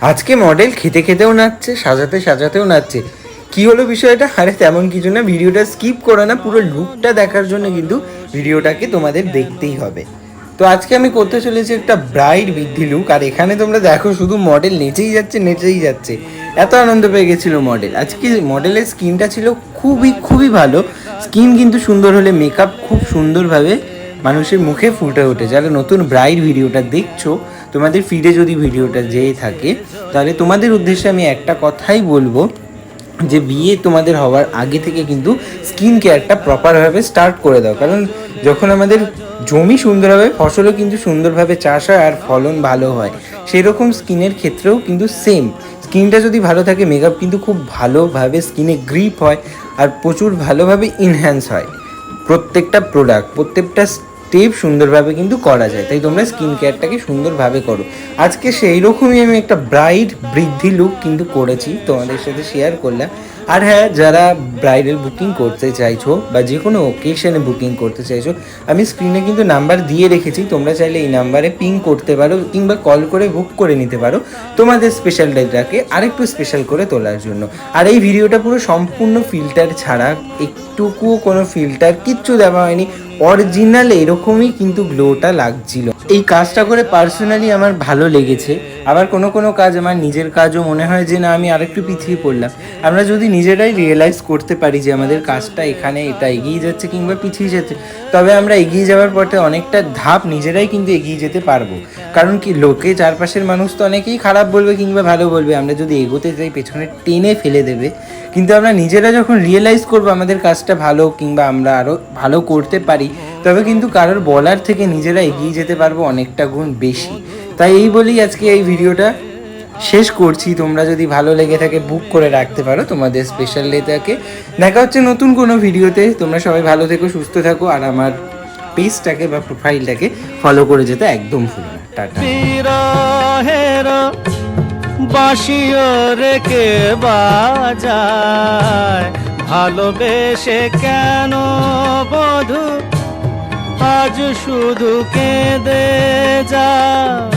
আজকে মডেল খেতে খেতেও নাচছে, সাজাতে সাজাতেও নাচছে। কি হলো বিষয়টা? আরে তেমন কিছু না, ভিডিওটা স্কিপ করো না, পুরো লুকটা দেখার জন্য কিন্তু ভিডিওটাকে তোমাদের দেখতেই হবে। তো আজকে আমি করতে চলেছি একটা ব্রাইড বৃদ্ধি লুক আর এখানে তোমরা দেখো শুধু মডেল নেচেই যাচ্ছে নেচেই যাচ্ছে। এত আনন্দ পেয়ে গেছিল মডেল আজকে মডেলের স্কিনটা ছিল খুবই খুবই ভালো। স্কিন কিন্তু সুন্দর হলে মেকআপ খুব সুন্দরভাবে মানুষের মুখে ফুটে ওঠে। যারা নতুন ব্রাইড ভিডিওটা দেখছ তোমাদের ফিডে যদি ভিডিওটা যেয়ে থাকে, তাহলে তোমাদের উদ্দেশ্যে আমি একটা কথাই বলব, যে বিয়ে তোমাদের হওয়ার আগে থেকে কিন্তু স্কিন কেয়ারটা প্রপারভাবে স্টার্ট করে দাও। কারণ যখন আমাদের জমি সুন্দর হবে, ফসলও কিন্তু সুন্দরভাবে চাষ হয় আর ফলন ভালো হয়। সেরকম স্কিনের ক্ষেত্রেও কিন্তু সেম স্কিনটা যদি ভালো থাকে মেকআপ কিন্তু খুব ভালোভাবে স্কিনে গ্রিপ হয় আর প্রচুর ভালোভাবে ইনহ্যান্স হয়। প্রত্যেকটা প্রোডাক্ট প্রত্যেকটা স্টেপ সুন্দরভাবে কিন্তু করা যায়। তাই তোমরা স্কিন কেয়ারটাকে সুন্দরভাবে করো। আজকে সেই রকমই আমি একটা ব্রাইড বৃদ্ধি লুক কিন্তু করেছি, তোমাদের সাথে শেয়ার করলাম। আর হ্যাঁ যারা ব্রাইডাল বুকিং করতে চাইছো বা যে কোনো ওকেশনে বুকিং করতে চাইছো, আমি স্ক্রিনে কিন্তু নাম্বার দিয়ে রেখেছি। তোমরা চাইলে এই নাম্বারে পিং করতে পারো কিংবা কল করে বুক করে নিতে পারো তোমাদের স্পেশাল ডেটাকে আরেকটু স্পেশাল করে তোলার জন্য। আর এই ভিডিওটা পুরো সম্পূর্ণ ফিল্টার ছাড়া, একটুকুও কোনো ফিল্টার কিচ্ছু দেওয়া হয়নি। অরিজিনাল এরকমই কিন্তু গ্লোটা লাগছিল। এই কাজটা করে পার্সোনালি আমার ভালো লেগেছে। আবার কোনো কোনো কাজ আমার নিজের কাজও মনে হয় যে, না, আমি আরেকটু পিছিয়ে পড়লাম। আমরা যদি নিজেরাই রিয়েলাইজ করতে পারি যে, আমাদের কাজটা এখানে এটা এগিয়ে যাচ্ছে কিংবা পিছিয়ে যাচ্ছে, তবে আমরা এগিয়ে যাওয়ার পথে অনেকটা ধাপ নিজেরাই কিন্তু এগিয়ে যেতে পারব। কারণ কি, লোকে চারপাশের মানুষ তো অনেকেই খারাপ বলবে কিংবা ভালো বলবে। আমরা যদি এগোতে যাই, পেছনে টেনে ফেলে দেবে। কিন্তু আমরা নিজেরা যখন রিয়েলাইজ করব আমাদের কাজটা ভালো কিংবা আমরা আরও ভালো করতে পারি তবে কিন্তু কারোর বলার থেকে নিজেরা এগিয়ে যেতে পারব অনেকটা গুণ বেশি। তাই এই বলেই আজকে এই ভিডিওটা শেষ করছি। তোমরা যদি ভালো লেগে থাকে বুক করে রাখতে পারো তোমাদের স্পেশাল ডেটাকে দেখা হচ্ছে নতুন কোনো ভিডিওতে। তোমরা সবাই ভালো থেকো, সুস্থ থাকো, আর আমার পেজটাকে বা প্রোফাইলটাকে ফলো করে যেতে একদম ভুলো বাঁশিও রেখে বাজায়। ভালোবেসে কেন বধু আজ শুধু কেঁদে যায়